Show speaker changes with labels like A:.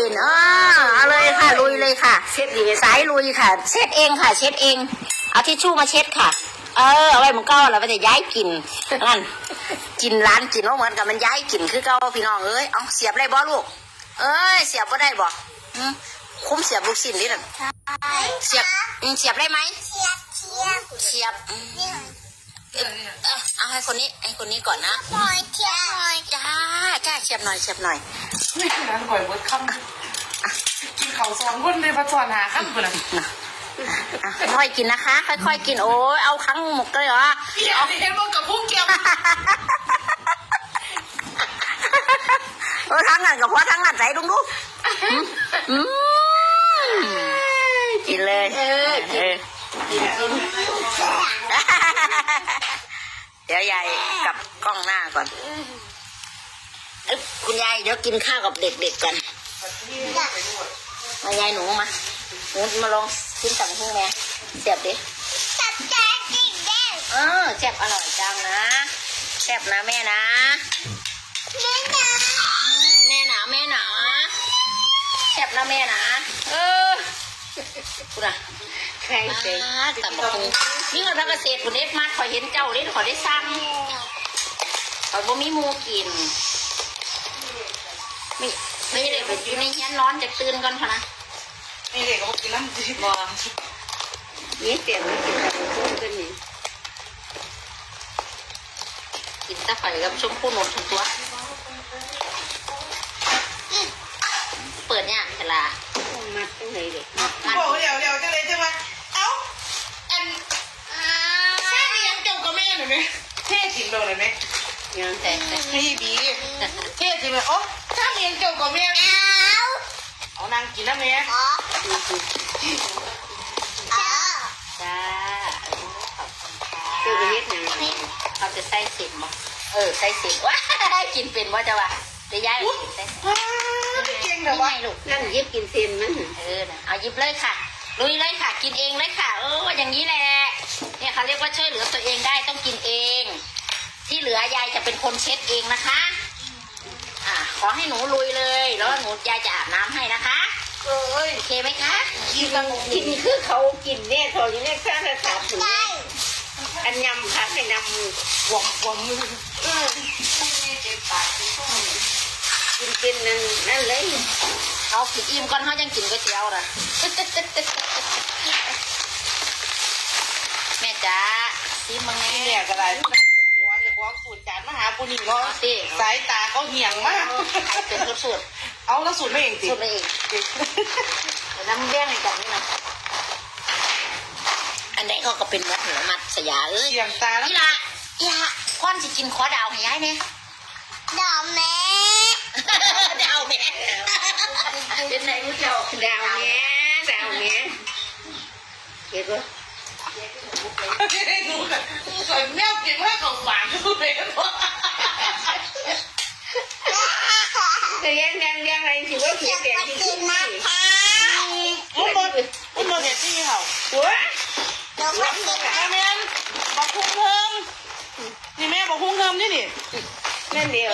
A: เป็นเออเอาเลยค่ะลุยเลยค่ะ
B: เช็ดดี
A: สายลุยค่ะ เช็ดเองค่ะ เช็ดเอง เอาทิชชู่มาเช็ดค่ะ เออเอาไว้มันก็แล้วมันจะย้ายกลิ่นนั่นกลิ่นร้านกลิ่นว่าเหมือนกับมันย้ายกลิ่นคือเก่าพี่น้องเอ้ยเอาเสียบได้บ่ลูก เอ้ยเสียบก็ได้บ่อืมคุ้มเสียบลูกชิ้นนี่น่ะเสียบอืมเสียบได้ไหม
C: เทียบเทียบ
A: เสียบอืม
C: นี่
A: เอ้ยเอ้ยเอาให้คนนี้ให้คนนี้ก่อนนะ
C: หน่อยเทียบหน่อย
A: จ้าจ้าเสียบหน่อยเสียบหน่อย
B: ไม่ขนาดก่อยบดคำกินเขาสองคนเลยมาสอนหาคำคนละ
A: นะอะค่อยกินนะคะ ค่อยๆกินโอ้ยเอาครั้งหมกเลยเหรอ
B: อย่าเห็นบอกกับพุ่งเกี่ยว
A: เออทั้งนั้นกับพ่อทั้งนั้นใส่ดุงดูอืมอืมกินเลย
B: เออ
A: เออเดี๋ยวยายกลับกล้องหน้าก่อนเอ้ย คุณยายเดี๋ยวกินข้าวกับเด็กๆก่อนมายายหนูมาหนูมาลองกินสั่งหุ้งแม่เสียบดิ
C: จับแจงจริงแดง
A: เออแซ่บอร่อยจังนะแซ่บนะแม่นะ
C: นี่นะ
A: แม่หนาแม่หนาแซ่บนะแม่นะเออคุณอะ
B: ใครเต็ม
A: อ่าแต่บอกคุณนี่เราทำเกษตรคุณเด็กมาขอยเห็นเจ้าเล่นขอยได้สั่งขอยบ่มีหมูกิน ไม่ไม่ได้ไปอยู่ในเฮียนร้อนจะตื่นก่อนพะนะ
B: นี่เด็กเขากินน้ำจีบอ
A: นี่เปลี่ยนไม่กินแต่พุ่งขึ้นนี่กินแตะไคร่กับชมพู่นมทุกตัวเปิดเนี่ยเวลามัดตรงไหนเด็กมัดมัด
B: บอกเดี๋ยวเดี๋ยวจะเลยจะมาเอ้าอันแค่เลี้ยงเจ้ากับแม่หน่อยไหมเท่จริงเลยไหม
A: ยังแต่แต่
B: พี่บีเท่จริงเลยโอ้ถ้า เลี้ยงเจ้ากับแม่
C: เอา
B: เอานางกินนะแม่
C: ขอเอา
A: จ้าคือไปเฮ็ดหยังเขาจะใส่สิบมั้เออใส่สิบว้ากินเป็นว่าจะว่าจะย้ายไปกินใส่
B: ว้าเก่งแต่
A: นี่
B: ว่า
A: ไงลูก
D: นั่นยิบกินเซนมัน
A: เออนะเอาหยิบเลยค่ะลุยเลยค่ะกินเองเลยค่ะ เอออย่างนี้แหละเนี่ยเขาเรียกว่าช่วยเหลือตัวเองได้ต้องกินเอง ที่เหลือยายจะเป็นคนเช็ดเองนะคะอ่า ขอให้หนูลุยเลย แล้วหนูยายจะอาบน้ำให้นะคะ
D: เอ้ย
A: โอเคไหมคะ
D: กินกักินคือเขากินเนี่ยทออยู่ในข้างกระสับถึง
C: ได้
D: อันยำค่ะให้นำ
B: หวงหวงมือ
D: เออกินเป็นนั่นนั่นเลย
A: เอากินอิ่มก่อนเขายังกินก๋วยเตี๋ยวนะแม่จ๋าซีมัง
B: นี่
A: แน่
B: เนี่ยก็ได้หัว จะหัวสูตรจานมาหาปูนี่เนาะ
A: เอาสิ
B: สายตาเขาเหี่ยงมาก
A: ใครเป็นสุด
B: เอาแล้วสูตรไม่เอง
A: ๆ
B: ติ
A: สุดเลยเองเดี๋ยวน้ำเลี้ยงให้จังนี่นะอันนี้เขาก็เป็นมัดหัวมัดสยาเอ้ย
B: เหี่ยงตาแล้ว
A: นี่ละอีละควันสิกินขอดาวให้ยายเนี่ย
C: ดอกแม่
A: ดาวแม่เป็นไงผู้เจ้า
D: ดาวเนี้ยดาวเนี้ยเห็นปะ
B: ดูกัน สวยแมวกินมากของฝานดูเลย
D: เลี้ยงเลี้ยงเลี้ยงอะไรสิว่าเสีย
C: จะ
D: แก่
C: ไป
D: ที่
C: กิ
D: สุ
C: นมะ
D: นี่
C: พร้าว
B: มันบดมันบดเห็ดที่เขา
D: หัว
C: เดี๋ยวไปกิน
B: แม่แม่บอกคุ้งเพิ่มนี่แม่บอกคุ้งเพิ่มนี่นี่
D: นั่นเดียว